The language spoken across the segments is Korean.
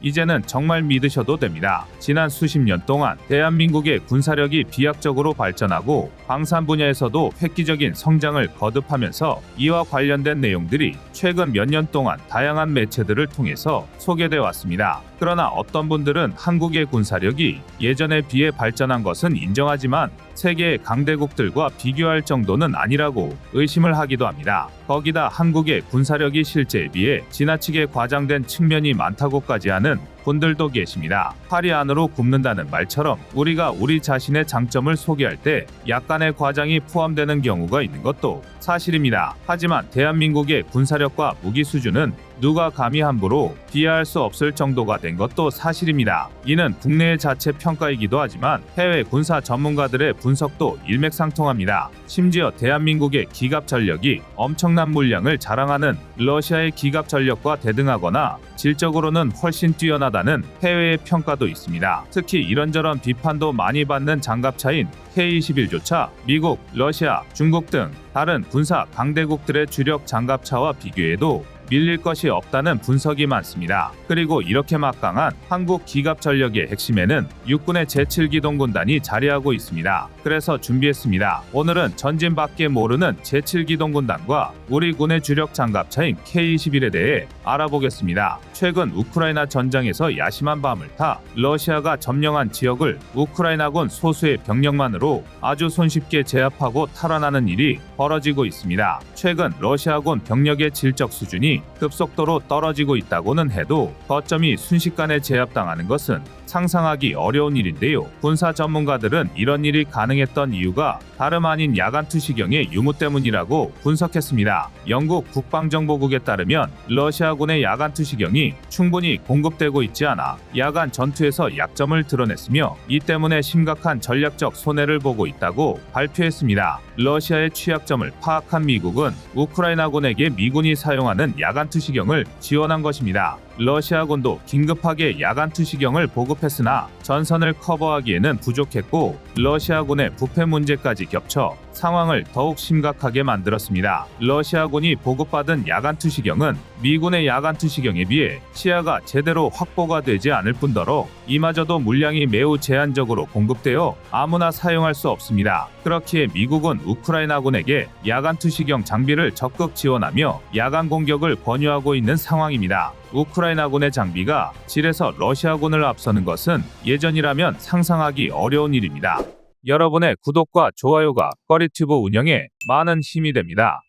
이제는 정말 믿으셔도 됩니다. 지난 수십 년 동안 대한민국의 군사력이 비약적으로 발전하고 방산 분야에서도 획기적인 성장을 거듭하면서 이와 관련된 내용들이 최근 몇 년 동안 다양한 매체들을 통해서 소개되어 왔습니다. 그러나 어떤 분들은 한국의 군사력이 예전에 비해 발전한 것은 인정하지만 세계의 강대국들과 비교할 정도는 아니라고 의심을 하기도 합니다. 거기다 한국의 군사력이 실제에 비해 지나치게 과장된 측면이 많다고까지 하는 분들도 계십니다. 팔이 안으로 굽는다는 말처럼 우리가 우리 자신의 장점을 소개할 때 약간의 과장이 포함되는 경우가 있는 것도 사실입니다. 하지만 대한민국의 군사력과 무기 수준은 누가 감히 함부로 비하할 수 없을 정도가 된 것도 사실입니다. 이는 국내의 자체 평가이기도 하지만 해외 군사 전문가들의 분석도 일맥상통합니다. 심지어 대한민국의 기갑 전력이 엄청난 물량을 자랑하는 러시아의 기갑 전력과 대등하거나 질적으로는 훨씬 뛰어나다는 해외의 평가도 있습니다. 특히 이런저런 비판도 많이 받는 장갑차인 K-21조차 미국, 러시아, 중국 등 다른 군사 강대국들의 주력 장갑차와 비교해도 밀릴 것이 없다는 분석이 많습니다. 그리고 이렇게 막강한 한국 기갑 전력의 핵심에는 육군의 제7기동군단이 자리하고 있습니다. 그래서 준비했습니다. 오늘은 전진밖에 모르는 제7기동군단과 우리 군의 주력 장갑차인 K-21에 대해 알아보겠습니다. 최근 우크라이나 전장에서 야심한 밤을 타 러시아가 점령한 지역을 우크라이나군 소수의 병력만으로 아주 손쉽게 제압하고 탈환하는 일이 벌어지고 있습니다. 최근 러시아군 병력의 질적 수준이 급속도로 떨어지고 있다고는 해도 거점이 순식간에 제압당하는 것은 상상하기 어려운 일인데요. 군사 전문가들은 이런 일이 가능했던 이유가 다름 아닌 야간 투시경의 유무 때문이라고 분석했습니다. 영국 국방정보국에 따르면 러시아군의 야간 투시경이 충분히 공급되고 있지 않아 야간 전투에서 약점을 드러냈으며 이 때문에 심각한 전략적 손해를 보고 있다고 발표했습니다. 러시아의 취약점을 파악한 미국은 우크라이나군에게 미군이 사용하는 야간 투시경을 지원한 것입니다. 러시아군도 긴급하게 야간 투시경을 보급했으나 전선을 커버하기에는 부족했고 러시아군의 부패 문제까지 겹쳐 상황을 더욱 심각하게 만들었습니다. 러시아군이 보급받은 야간 투시경은 미군의 야간 투시경에 비해 시야가 제대로 확보가 되지 않을 뿐더러 이마저도 물량이 매우 제한적으로 공급되어 아무나 사용할 수 없습니다. 그렇기에 미국은 우크라이나군에게 야간 투시경 장비를 적극 지원하며 야간 공격을 권유하고 있는 상황입니다. 우크라이나군의 장비가 질에서 러시아군을 앞서는 것은 예전이라면 상상하기 어려운 일입니다. 여러분의 구독과 좋아요가 꺼리튜브 운영에 많은 힘이 됩니다.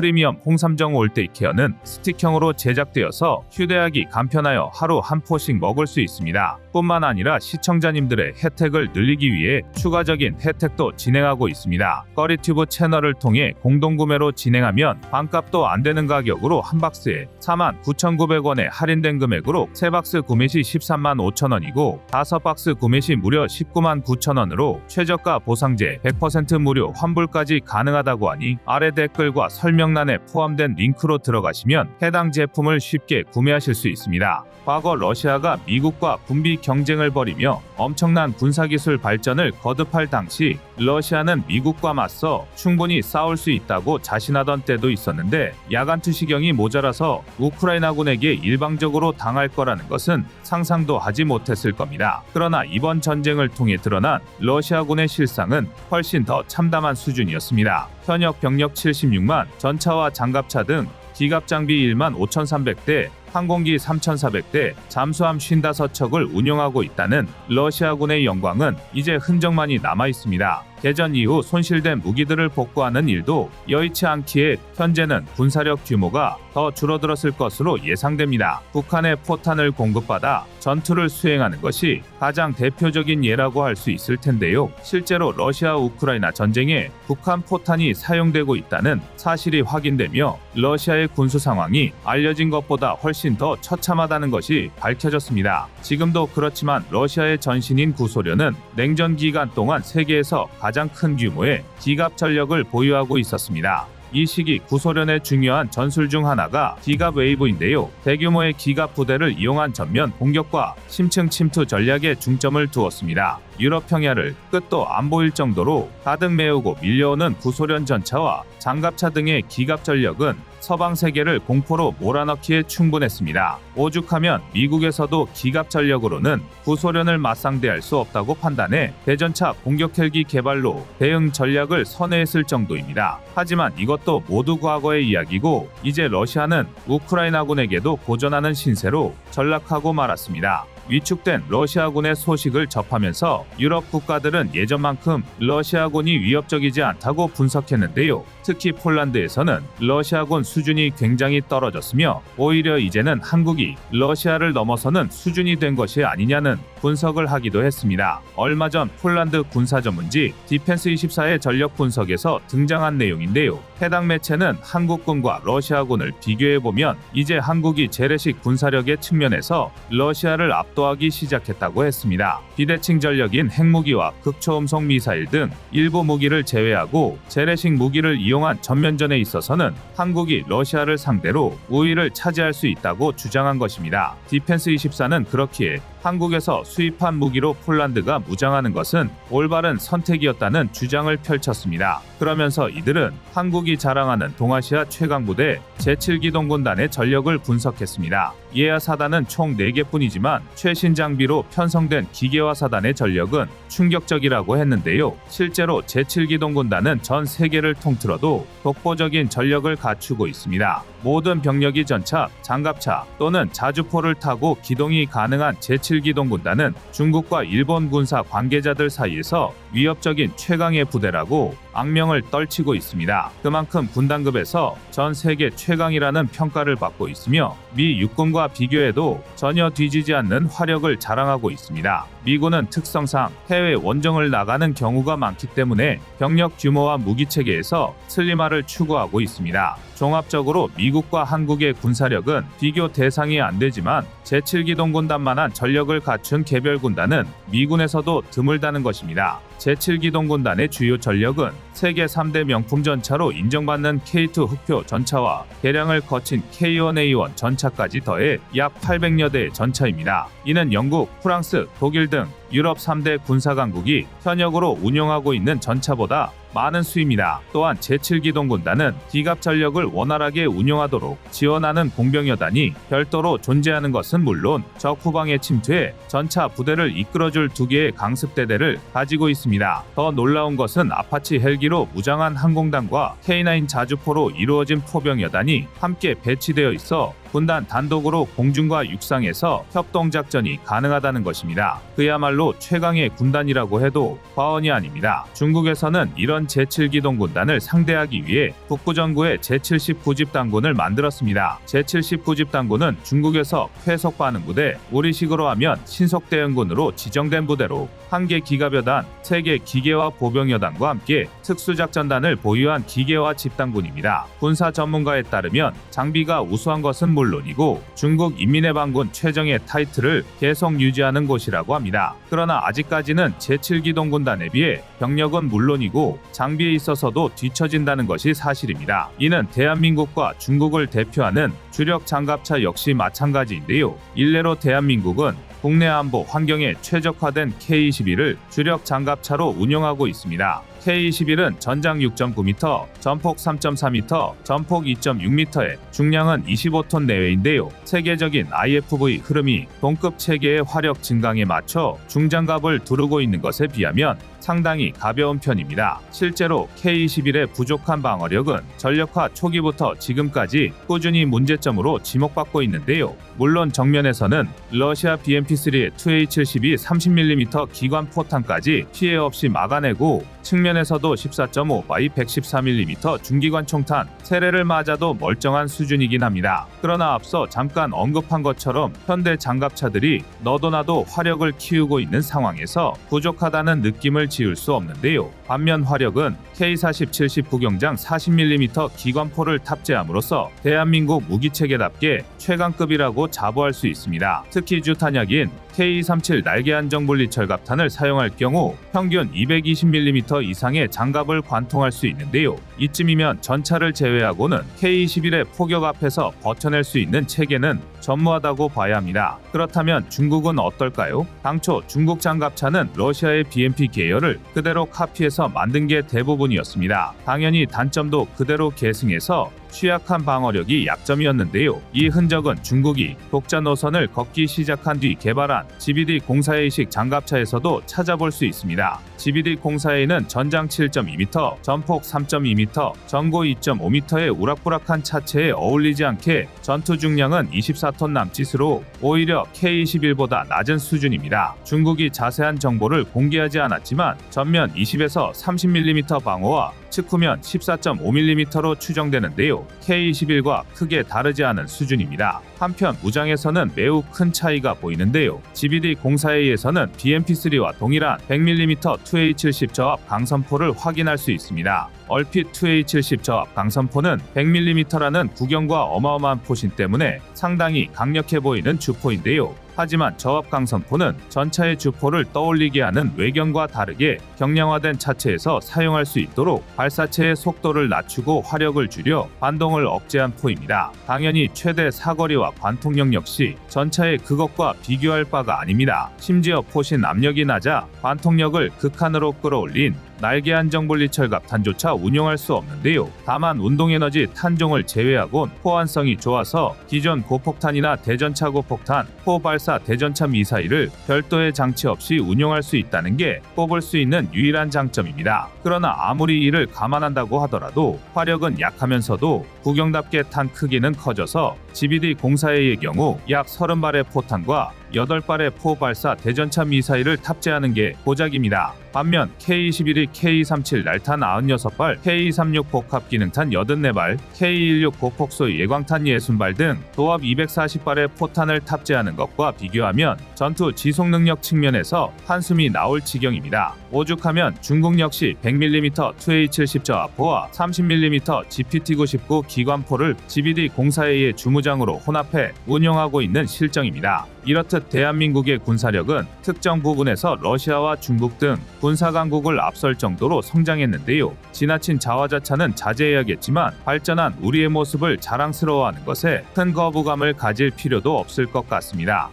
프리미엄 홍삼정 올데이 케어는 스틱형으로 제작되어서 휴대하기 간편하여 하루 한 포씩 먹을 수 있습니다. 뿐만 아니라 시청자님들의 혜택을 늘리기 위해 추가적인 혜택도 진행하고 있습니다. 꺼리튜브 채널을 통해 공동구매로 진행하면 반값도 안 되는 가격으로 한 박스에 49,900원에 할인된 금액으로 세 박스 구매 시 13만 5천원이고 다섯 박스 구매 시 무려 19만 9천원으로 최저가 보상제 100% 무료 환불까지 가능하다고 하니 아래 댓글과 설명 란에 포함된 링크로 들어가시면 해당 제품을 쉽게 구매하실 수 있습니다. 과거 러시아가 미국과 군비 경쟁을 벌이며 엄청난 군사기술 발전을 거듭할 당시 러시아는 미국과 맞서 충분히 싸울 수 있다고 자신하던 때도 있었는데 야간 투시경이 모자라서 우크라이나군에게 일방적으로 당할 거라는 것은 상상도 하지 못했을 겁니다. 그러나 이번 전쟁을 통해 드러난 러시아군의 실상은 훨씬 더 참담한 수준이었습니다. 현역 병력 76만, 전차와 장갑차 등 기갑 장비 1만 5,300대, 항공기 3,400대, 잠수함 55척을 운용하고 있다는 러시아군의 영광은 이제 흔적만이 남아 있습니다. 개전 이후 손실된 무기들을 복구하는 일도 여의치 않기에 현재는 군사력 규모가 더 줄어들었을 것으로 예상됩니다. 북한의 포탄을 공급받아 전투를 수행하는 것이 가장 대표적인 예라고 할 수 있을 텐데요. 실제로 러시아 우크라이나 전쟁에 북한 포탄이 사용되고 있다는 사실이 확인되며 러시아의 군수 상황이 알려진 것보다 훨씬 더 처참하다는 것이 밝혀졌습니다. 지금도 그렇지만 러시아의 전신인 구소련은 냉전 기간 동안 세계에서 가장 큰 규모의 기갑 전력을 보유하고 있었습니다. 이 시기 구소련의 중요한 전술 중 하나가 기갑 웨이브인데요. 대규모의 기갑 부대를 이용한 전면 공격과 심층 침투 전략에 중점을 두었습니다. 유럽 평야를 끝도 안 보일 정도로 가득 메우고 밀려오는 구소련 전차와 장갑차 등의 기갑 전력은 서방 세계를 공포로 몰아넣기에 충분했습니다. 오죽하면 미국에서도 기갑 전력으로는 구소련을 맞상대할 수 없다고 판단해 대전차 공격 헬기 개발로 대응 전략을 선회했을 정도입니다. 하지만 이것도 모두 과거의 이야기고 이제 러시아는 우크라이나군에게도 고전하는 신세로 전락하고 말았습니다. 위축된 러시아군의 소식을 접하면서 유럽 국가들은 예전만큼 러시아군이 위협적이지 않다고 분석했는데요. 특히 폴란드에서는 러시아군 수준이 굉장히 떨어졌으며 오히려 이제는 한국이 러시아를 넘어서는 수준이 된 것이 아니냐는 분석을 하기도 했습니다. 얼마 전 폴란드 군사 전문지 디펜스24의 전력 분석에서 등장한 내용인데요. 해당 매체는 한국군과 러시아군을 비교해보면 이제 한국이 재래식 군사력의 측면에서 러시아를 압도 하기 시작했다고 했습니다. 비대칭 전력인 핵무기와 극초음속 미사일 등 일부 무기를 제외하고 재래식 무기를 이용한 전면전에 있어서는 한국이 러시아를 상대로 우위를 차지할 수 있다고 주장한 것입니다. 디펜스 24는 그렇기에 한국에서 수입한 무기로 폴란드가 무장하는 것은 올바른 선택이었다는 주장을 펼쳤습니다. 그러면서 이들은 한국이 자랑하는 동아시아 최강 부대 제7기동군단의 전력을 분석했습니다. 예하 사단은 총 4개뿐이지만 최신 장비로 편성된 기계화 사단의 전력은 충격적이라고 했는데요. 실제로 제7기동 군단은 전 세계를 통틀어도 독보적인 전력을 갖추고 있습니다. 모든 병력이 전차, 장갑차 또는 자주포를 타고 기동이 가능한 제7기동 군단은 중국과 일본 군사 관계자들 사이에서 위협적인 최강의 부대라고 악명을 떨치고 있습니다. 그만큼 군단급에서 전 세계 최강이라는 평가를 받고 있으며 미 육군과 비교해도 전혀 뒤지지 않는 화력을 자랑하고 있습니다. 미 군은 특성상 해외 원정을 나가는 경우가 많기 때문에 병력 규모와 무기 체계에서 슬림화를 추구하고 있습니다. 종합적으로 미국과 한국의 군사력은 비교 대상이 안 되지만 제7기동군단만한 전력을 갖춘 개별 군단은 미군에서도 드물다는 것입니다. 제7기동군단의 주요 전력은 세계 3대 명품 전차로 인정받는 K2 흑표 전차와 개량을 거친 K1A1 전차까지 더해 약 800여 대의 전차입니다. 이는 영국, 프랑스, 독일 등 유럽 3대 군사 강국이 현역으로 운용하고 있는 전차보다 많은 수입니다. 또한 제7기동군단은 기갑 전력을 원활하게 운용하도록 지원하는 공병여단이 별도로 존재하는 것은 물론 적 후방의 침투에 전차 부대를 이끌어줄 두 개의 강습대대를 가지고 있습니다. 더 놀라운 것은 아파치 헬기로 무장한 항공단과 K9 자주포로 이루어진 포병여단이 함께 배치되어 있어 군단 단독으로 공중과 육상에서 협동작전이 가능하다는 것입니다. 그야말로 최강의 군단이라고 해도 과언이 아닙니다. 중국에서는 이런 제7기동 군단을 상대하기 위해 북부전구에 제79집 단군을 만들었습니다. 제79집 단군은 중국에서 회속 반응 부대, 우리식으로 하면 신속 대응군으로 지정된 부대로 한 개 기갑여단, 세 개 기계화 보병여단과 함께 특수작전단을 보유한 기계화 집단군입니다. 군사 전문가에 따르면 장비가 우수한 것은 물론이고 중국 인민해방군 최정의 타이틀을 계속 유지하는 곳이라고 합니다. 그러나 아직까지는 제7기동군단에 비해 병력은 물론이고 장비에 있어서도 뒤처진다는 것이 사실입니다. 이는 대한민국과 중국을 대표하는 주력 장갑차 역시 마찬가지인데요. 일례로 대한민국은 국내 안보 환경에 최적화된 K-21을 주력 장갑차로 운영하고 있습니다. K-21은 전장 6.9m, 전폭 3.4m, 전폭 2.6m에 중량은 25톤 내외인데요. 세계적인 IFV 흐름이 동급 체계의 화력 증강에 맞춰 중장갑을 두르고 있는 것에 비하면 상당히 가벼운 편입니다. 실제로 K-21의 부족한 방어력은 전력화 초기부터 지금까지 꾸준히 문제점으로 지목받고 있는데요. 물론 정면에서는 러시아 BMP-3의 2A-72 30mm 기관 포탄까지 피해 없이 막아내고 측면 에서도 14.5 by 114mm 중기관 총탄 세례를 맞아도 멀쩡한 수준이긴 합니다. 그러나 앞서 잠깐 언급한 것처럼 현대 장갑차들이 너도나도 화력을 키우고 있는 상황에서 부족하다는 느낌을 지울 수 없는데요. 반면 화력은 K-40-70 부경장 40mm 기관포를 탑재함으로써 대한민국 무기체계답게 최강급이라고 자부할 수 있습니다. 특히 주탄약인 K-37 날개 안정 분리 철 갑탄을 사용할 경우 평균 220mm 이상의 장갑을 관통할 수 있는데요. 이쯤이면 전차를 제외하고는 K-21의 포격 앞에서 버텨낼 수 있는 체계는 전무하다고 봐야 합니다. 그렇다면 중국은 어떨까요? 당초 중국 장갑차는 러시아의 BMP 계열을 그대로 카피해서 만든 게 대부분이었습니다. 당연히 단점도 그대로 계승해서 취약한 방어력이 약점이었는데요. 이 흔적은 중국이 독자 노선을 걷기 시작한 뒤 개발한 GBD 공사의식 장갑차에서도 찾아볼 수 있습니다. GBD 공사에는 전장 7.2m, 전폭 3.2m, 전고 2.5m의 우락부락한 차체에 어울리지 않게 전투 중량은 24톤 남짓으로 오히려 K21보다 낮은 수준입니다. 중국이 자세한 정보를 공개하지 않았지만 전면 20에서 30mm 방어와 측후면 14.5mm로 추정되는데요. K21과 크게 다르지 않은 수준입니다. 한편 무장에서는 매우 큰 차이가 보이는데요. GBD 공사회에서는 BMP3와 동일한 100mm 2A70 저압 강선포를 확인할 수 있습니다. 얼핏 2A70 저압 강선포는 100mm라는 구경과 어마어마한 포신 때문에 상당히 강력해 보이는 주포인데요. 하지만 저압 강선포는 전차의 주포를 떠올리게 하는 외경과 다르게 경량화된 차체에서 사용할 수 있도록 발사체의 속도를 낮추고 화력을 줄여 반동을 억제한 포입니다. 당연히 최대 사거리와 관통력 역시 전차의 그것과 비교할 바가 아닙니다. 심지어 포신 압력이 낮아 관통력을 극한으로 끌어올린 날개 안정 분리 철갑 탄조차 운용할 수 없는데요. 다만 운동에너지 탄종을 제외하곤 호환성이 좋아서 기존 고폭탄이나 대전차 고폭탄, 포발사 대전차 미사일을 별도의 장치 없이 운용할 수 있다는 게 꼽을 수 있는 유일한 장점입니다. 그러나 아무리 이를 감안한다고 하더라도 화력은 약하면서도 구경답게 탄 크기는 커져서 GBD 공사의 경우 약 30발의 포탄과 8발의 포발사 대전차 미사일을 탑재하는 게 고작입니다. 반면 K-21이 K-37 날탄 96발, K-36 복합 기능탄 84발, K-16 고폭소 예광탄 60발 등 도합 240발의 포탄을 탑재하는 것과 비교하면 전투 지속 능력 측면에서 한숨이 나올 지경입니다. 오죽하면 중국 역시 100mm 2A70 저압포와 30mm GPT-99 기관포를 GBD 공사회의 주무장으로 혼합해 운용하고 있는 실정입니다. 이렇듯 대한민국의 군사력은 특정 부분에서 러시아와 중국 등 군사 강국을 앞설 정도로 성장했는데요. 지나친 자화자찬은 자제해야겠지만 발전한 우리의 모습을 자랑스러워하는 것에 큰 거부감을 가질 필요도 없을 것 같습니다.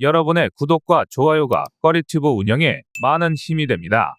여러분의 구독과 좋아요가 꺼리튜브 운영에 많은 힘이 됩니다.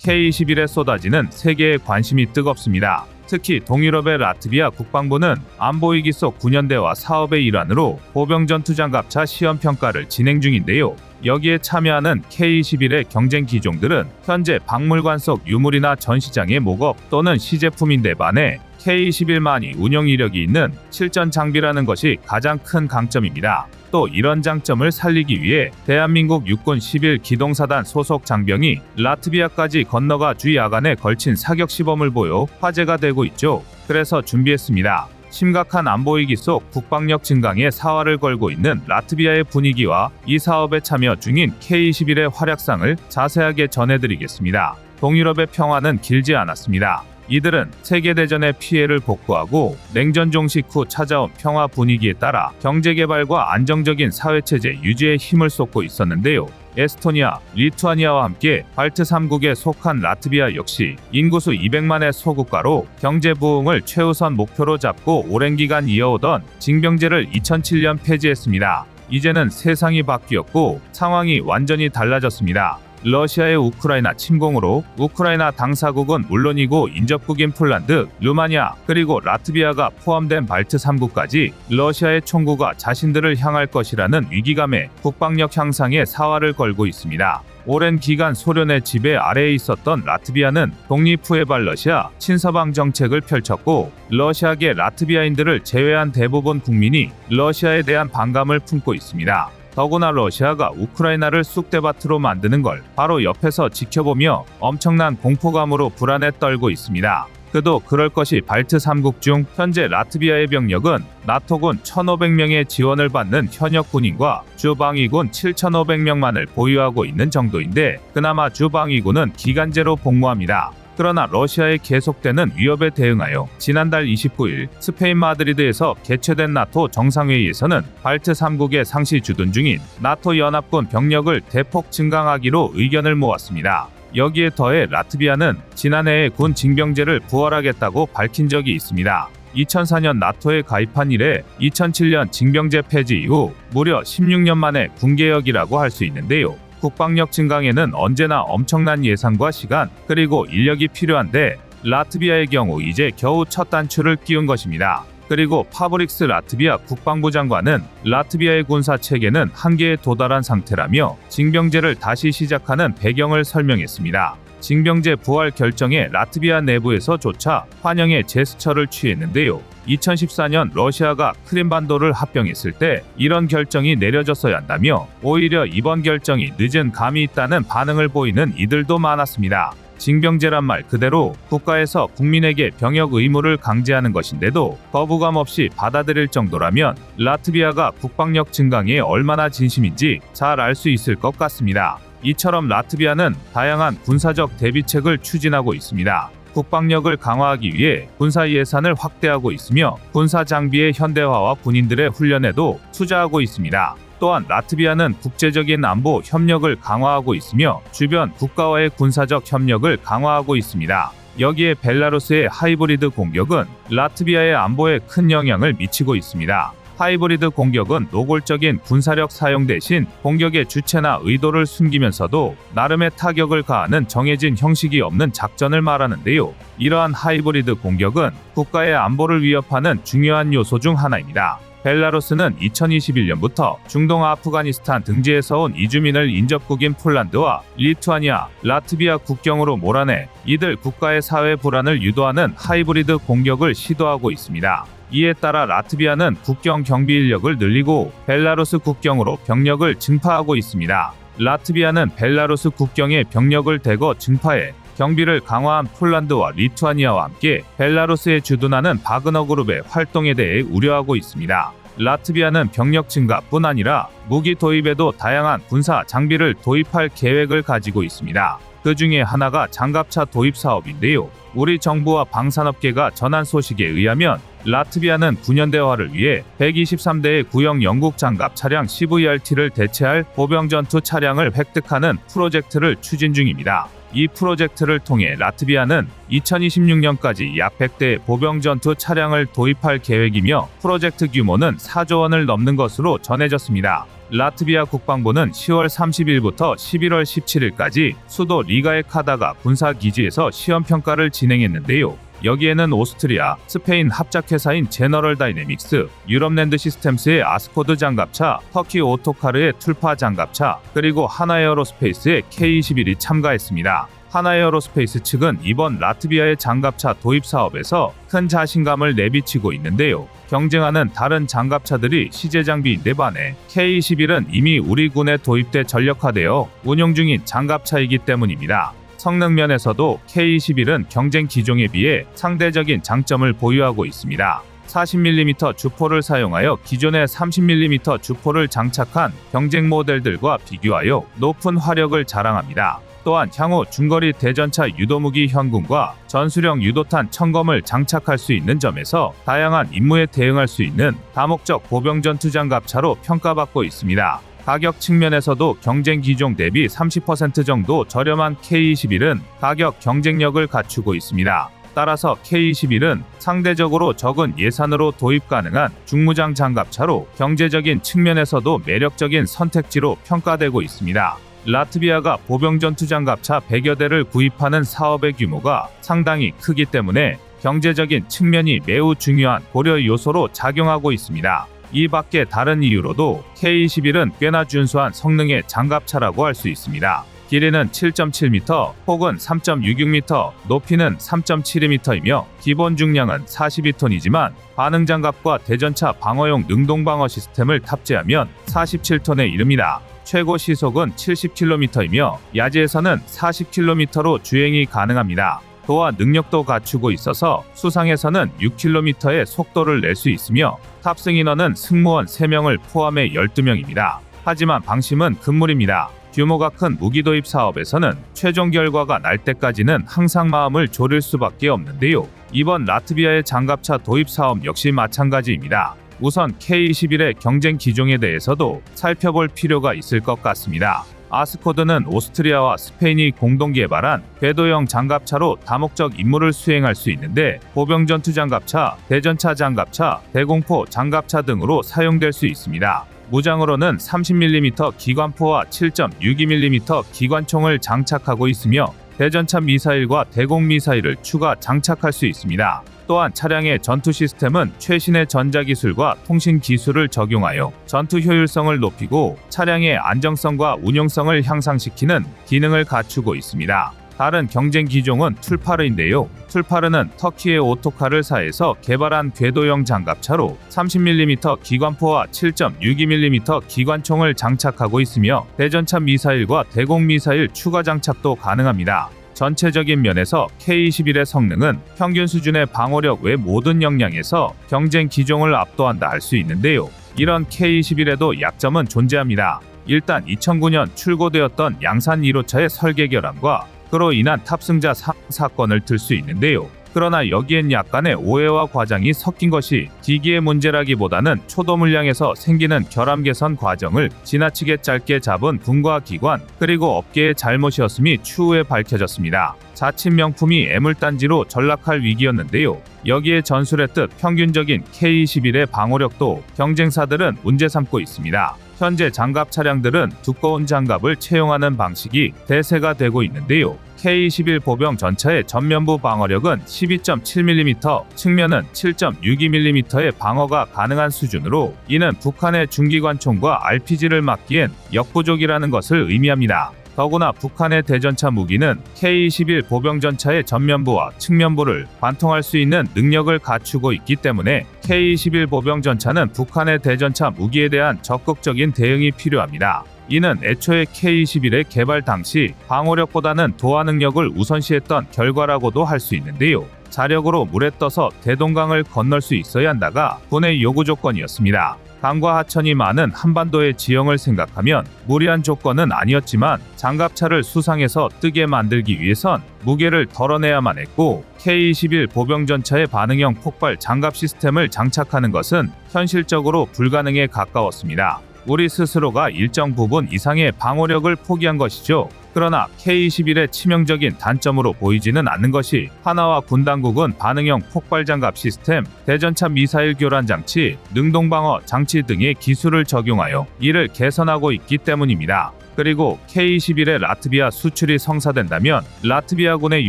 K21에 쏟아지는 세계의 관심이 뜨겁습니다. 특히 동유럽의 라트비아 국방부는 안보위기 속 9년대와 사업의 일환으로 보병 전투장갑차 시험 평가를 진행 중인데요. 여기에 참여하는 K21의 경쟁 기종들은 현재 박물관 속 유물이나 전시장의 목업 또는 시제품인데 반해 K21만이 운영 이력이 있는 실전 장비라는 것이 가장 큰 강점입니다. 또 이런 장점을 살리기 위해 대한민국 육군 11 기동사단 소속 장병이 라트비아까지 건너가 주 야간에 걸친 사격 시범을 보여 화제가 되고 있죠. 그래서 준비했습니다. 심각한 안보 위기 속 국방력 증강에 사활을 걸고 있는 라트비아의 분위기와 이 사업에 참여 중인 K21의 활약상을 자세하게 전해드리겠습니다. 동유럽의 평화는 길지 않았습니다. 이들은 세계대전의 피해를 복구하고 냉전 종식 후 찾아온 평화 분위기에 따라 경제개발과 안정적인 사회체제 유지에 힘을 쏟고 있었는데요. 에스토니아, 리투아니아와 함께 발트 3국에 속한 라트비아 역시 인구수 200만의 소국가로 경제 부흥을 최우선 목표로 잡고 오랜 기간 이어오던 징병제를 2007년 폐지했습니다. 이제는 세상이 바뀌었고 상황이 완전히 달라졌습니다. 러시아의 우크라이나 침공으로 우크라이나 당사국은 물론이고 인접국인 폴란드, 루마니아, 그리고 라트비아가 포함된 발트 3국까지 러시아의 총구가 자신들을 향할 것이라는 위기감에 국방력 향상에 사활을 걸고 있습니다. 오랜 기간 소련의 지배 아래에 있었던 라트비아는 독립 후의 발러시아 친서방 정책을 펼쳤고 러시아계 라트비아인들을 제외한 대부분 국민이 러시아에 대한 반감을 품고 있습니다. 더구나 러시아가 우크라이나를 쑥대밭으로 만드는 걸 바로 옆에서 지켜보며 엄청난 공포감으로 불안에 떨고 있습니다. 그도 그럴 것이 발트 3국 중 현재 라트비아의 병력은 나토군 1,500명의 지원을 받는 현역 군인과 주방위군 7,500명만을 보유하고 있는 정도인데 그나마 주방위군은 기간제로 복무합니다. 그러나 러시아의 계속되는 위협에 대응하여 지난달 29일 스페인 마드리드에서 개최된 나토 정상회의에서는 발트 3국의 상시 주둔 중인 나토 연합군 병력을 대폭 증강하기로 의견을 모았습니다. 여기에 더해 라트비아는 지난해에 군 징병제를 부활하겠다고 밝힌 적이 있습니다. 2004년 나토에 가입한 이래 2007년 징병제 폐지 이후 무려 16년 만에 군개혁이라고 할 수 있는데요. 국방력 증강에는 언제나 엄청난 예산과 시간 그리고 인력이 필요한데 라트비아의 경우 이제 겨우 첫 단추를 끼운 것입니다. 그리고 파브릭스 라트비아 국방부 장관은 라트비아의 군사 체계는 한계에 도달한 상태라며 징병제를 다시 시작하는 배경을 설명했습니다. 징병제 부활 결정에 라트비아 내부에서조차 환영의 제스처를 취했는데요. 2014년 러시아가 크림반도를 합병했을 때 이런 결정이 내려졌어야 한다며 오히려 이번 결정이 늦은 감이 있다는 반응을 보이는 이들도 많았습니다. 징병제란 말 그대로 국가에서 국민에게 병역 의무를 강제하는 것인데도 거부감 없이 받아들일 정도라면 라트비아가 국방력 증강에 얼마나 진심인지 잘 알 수 있을 것 같습니다. 이처럼 라트비아는 다양한 군사적 대비책을 추진하고 있습니다. 국방력을 강화하기 위해 군사 예산을 확대하고 있으며 군사 장비의 현대화와 군인들의 훈련에도 투자하고 있습니다. 또한 라트비아는 국제적인 안보 협력을 강화하고 있으며 주변 국가와의 군사적 협력을 강화하고 있습니다. 여기에 벨라루스의 하이브리드 공격은 라트비아의 안보에 큰 영향을 미치고 있습니다. 하이브리드 공격은 노골적인 군사력 사용 대신 공격의 주체나 의도를 숨기면서도 나름의 타격을 가하는 정해진 형식이 없는 작전을 말하는데요. 이러한 하이브리드 공격은 국가의 안보를 위협하는 중요한 요소 중 하나입니다. 벨라루스는 2021년부터 중동 아프가니스탄 등지에서 온 이주민을 인접국인 폴란드와 리투아니아, 라트비아 국경으로 몰아내 이들 국가의 사회 불안을 유도하는 하이브리드 공격을 시도하고 있습니다. 이에 따라 라트비아는 국경 경비 인력을 늘리고 벨라루스 국경으로 병력을 증파하고 있습니다. 라트비아는 벨라루스 국경에 병력을 대거 증파해 경비를 강화한 폴란드와 리투아니아와 함께 벨라루스에 주둔하는 바그너 그룹의 활동에 대해 우려하고 있습니다. 라트비아는 병력 증가뿐 아니라 무기 도입에도 다양한 군사 장비를 도입할 계획을 가지고 있습니다. 그 중에 하나가 장갑차 도입 사업인데요. 우리 정부와 방산업계가 전한 소식에 의하면 라트비아는 9년 대화를 위해 123대의 구형 영국 장갑 차량 CVRT를 대체할 보병 전투 차량을 획득하는 프로젝트를 추진 중입니다. 이 프로젝트를 통해 라트비아는 2026년까지 약 100대의 보병 전투 차량을 도입할 계획이며 프로젝트 규모는 4조 원을 넘는 것으로 전해졌습니다. 라트비아 국방부는 10월 30일부터 11월 17일까지 수도 리가의 카다가 군사 기지에서 시험 평가를 진행했는데요. 여기에는 오스트리아, 스페인 합작회사인 제너럴 다이내믹스, 유럽랜드 시스템스의 아스코드 장갑차, 터키 오토카르의 툴파 장갑차, 그리고 하나에어로스페이스의 K21이 참가했습니다. 하나에어로스페이스 측은 이번 라트비아의 장갑차 도입 사업에서 큰 자신감을 내비치고 있는데요. 경쟁하는 다른 장갑차들이 시제 장비인데 반해 K21은 이미 우리 군에 도입돼 전력화되어 운용 중인 장갑차이기 때문입니다. 성능 면에서도 K21은 경쟁 기종에 비해 상대적인 장점을 보유하고 있습니다. 40mm 주포를 사용하여 기존의 30mm 주포를 장착한 경쟁 모델들과 비교하여 높은 화력을 자랑합니다. 또한 향후 중거리 대전차 유도무기 현군과 전술형 유도탄 청검을 장착할 수 있는 점에서 다양한 임무에 대응할 수 있는 다목적 보병 전투 장 갑차로 평가받고 있습니다. 가격 측면에서도 경쟁 기종 대비 30% 정도 저렴한 K21은 가격 경쟁력을 갖추고 있습니다. 따라서 K21은 상대적으로 적은 예산으로 도입 가능한 중무장 장갑차로 경제적인 측면에서도 매력적인 선택지로 평가되고 있습니다. 라트비아가 보병 전투 장갑차 100여 대를 구입하는 사업의 규모가 상당히 크기 때문에 경제적인 측면이 매우 중요한 고려 요소로 작용하고 있습니다. 이 밖에 다른 이유로도 K21은 꽤나 준수한 성능의 장갑차라고 할 수 있습니다. 길이는 7.7m 혹은 3.66m, 높이는 3.72m이며 기본 중량은 42톤이지만 반응 장갑과 대전차 방어용 능동 방어 시스템을 탑재하면 47톤에 이릅니다. 최고 시속은 70km이며 야지에서는 40km로 주행이 가능합니다. 또한 능력도 갖추고 있어서 수상에서는 6km의 속도를 낼 수 있으며 탑승 인원은 승무원 3명을 포함해 12명입니다. 하지만 방심은 금물입니다. 규모가 큰 무기 도입 사업에서는 최종 결과가 날 때까지는 항상 마음을 졸일 수밖에 없는데요. 이번 라트비아의 장갑차 도입 사업 역시 마찬가지입니다. 우선 K21의 경쟁 기종에 대해서도 살펴볼 필요가 있을 것 같습니다. 아스코드는 오스트리아와 스페인이 공동 개발한 궤도형 장갑차로 다목적 임무를 수행할 수 있는데 보병 전투 장갑차, 대전차 장갑차, 대공포 장갑차 등으로 사용될 수 있습니다. 무장으로는 30mm 기관포와 7.62mm 기관총을 장착하고 있으며 대전차 미사일과 대공 미사일을 추가 장착할 수 있습니다. 또한 차량의 전투 시스템은 최신의 전자기술과 통신 기술을 적용하여 전투 효율성을 높이고 차량의 안정성과 운용성을 향상시키는 기능을 갖추고 있습니다. 다른 경쟁 기종은 툴파르인데요. 툴파르는 터키의 오토카르사에서 개발한 궤도형 장갑차로 30mm 기관포와 7.62mm 기관총을 장착하고 있으며 대전차 미사일과 대공 미사일 추가 장착도 가능합니다. 전체적인 면에서 K21의 성능은 평균 수준의 방어력 외 모든 역량에서 경쟁 기종을 압도한다 할 수 있는데요. 이런 K21에도 약점은 존재합니다. 일단 2009년 출고되었던 양산 1호차의 설계 결함과 그로 인한 탑승자 사, 사건을 들 수 있는데요. 그러나 여기엔 약간의 오해와 과장이 섞인 것이 기기의 문제라기보다는 초도 물량에서 생기는 결함 개선 과정을 지나치게 짧게 잡은 군과 기관 그리고 업계의 잘못이었음이 추후에 밝혀졌습니다. 자칫 명품이 애물단지로 전락할 위기였는데요. 여기에 전술했듯 평균적인 K21의 방어력도 경쟁사들은 문제 삼고 있습니다. 현재 장갑 차량들은 두꺼운 장갑을 채용하는 방식이 대세가 되고 있는데요. K21 보병 전차의 전면부 방어력은 12.7mm, 측면은 7.62mm의 방어가 가능한 수준으로 이는 북한의 중기관총과 RPG를 막기엔 역부족이라는 것을 의미합니다. 더구나 북한의 대전차 무기는 K-21 보병전차의 전면부와 측면부를 관통할 수 있는 능력을 갖추고 있기 때문에 K-21 보병전차는 북한의 대전차 무기에 대한 적극적인 대응이 필요합니다. 이는 애초에 K-21의 개발 당시 방어력보다는 도하 능력을 우선시했던 결과라고도 할 수 있는데요. 자력으로 물에 떠서 대동강을 건널 수 있어야 한다가 군의 요구 조건이었습니다. 강과 하천이 많은 한반도의 지형을 생각하면 무리한 조건은 아니었지만 장갑차를 수상해서 뜨게 만들기 위해선 무게를 덜어내야만 했고 K-21 보병전차의 반응형 폭발 장갑 시스템을 장착하는 것은 현실적으로 불가능에 가까웠습니다. 우리 스스로가 일정 부분 이상의 방어력을 포기한 것이죠. 그러나 K-21의 치명적인 단점으로 보이지는 않는 것이 하나와 군 당국은 반응형 폭발 장갑 시스템, 대전차 미사일 교란 장치, 능동방어 장치 등의 기술을 적용하여 이를 개선하고 있기 때문입니다. 그리고 K-21의 라트비아 수출이 성사된다면 라트비아군의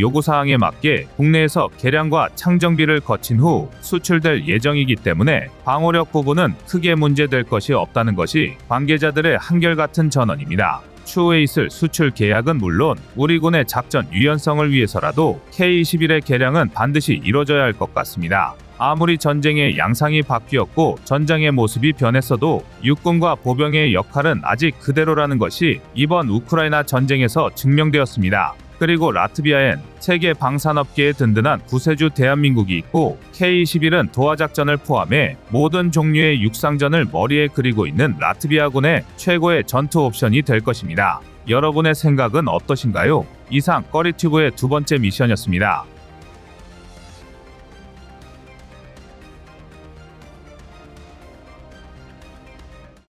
요구사항에 맞게 국내에서 개량과 창정비를 거친 후 수출될 예정이기 때문에 방어력 부분은 크게 문제될 것이 없다는 것이 관계자들의 한결같은 전언입니다. 추후에 있을 수출 계약은 물론 우리 군의 작전 유연성을 위해서라도 K-21의 개량은 반드시 이뤄져야 할 것 같습니다. 아무리 전쟁의 양상이 바뀌었고 전장의 모습이 변했어도 육군과 보병의 역할은 아직 그대로라는 것이 이번 우크라이나 전쟁에서 증명되었습니다. 그리고 라트비아엔 세계 방산업계의 든든한 구세주 대한민국이 있고 K-21은 도하작전을 포함해 모든 종류의 육상전을 머리에 그리고 있는 라트비아군의 최고의 전투 옵션이 될 것입니다. 여러분의 생각은 어떠신가요? 이상 꺼리튜브의 두 번째 미션이었습니다.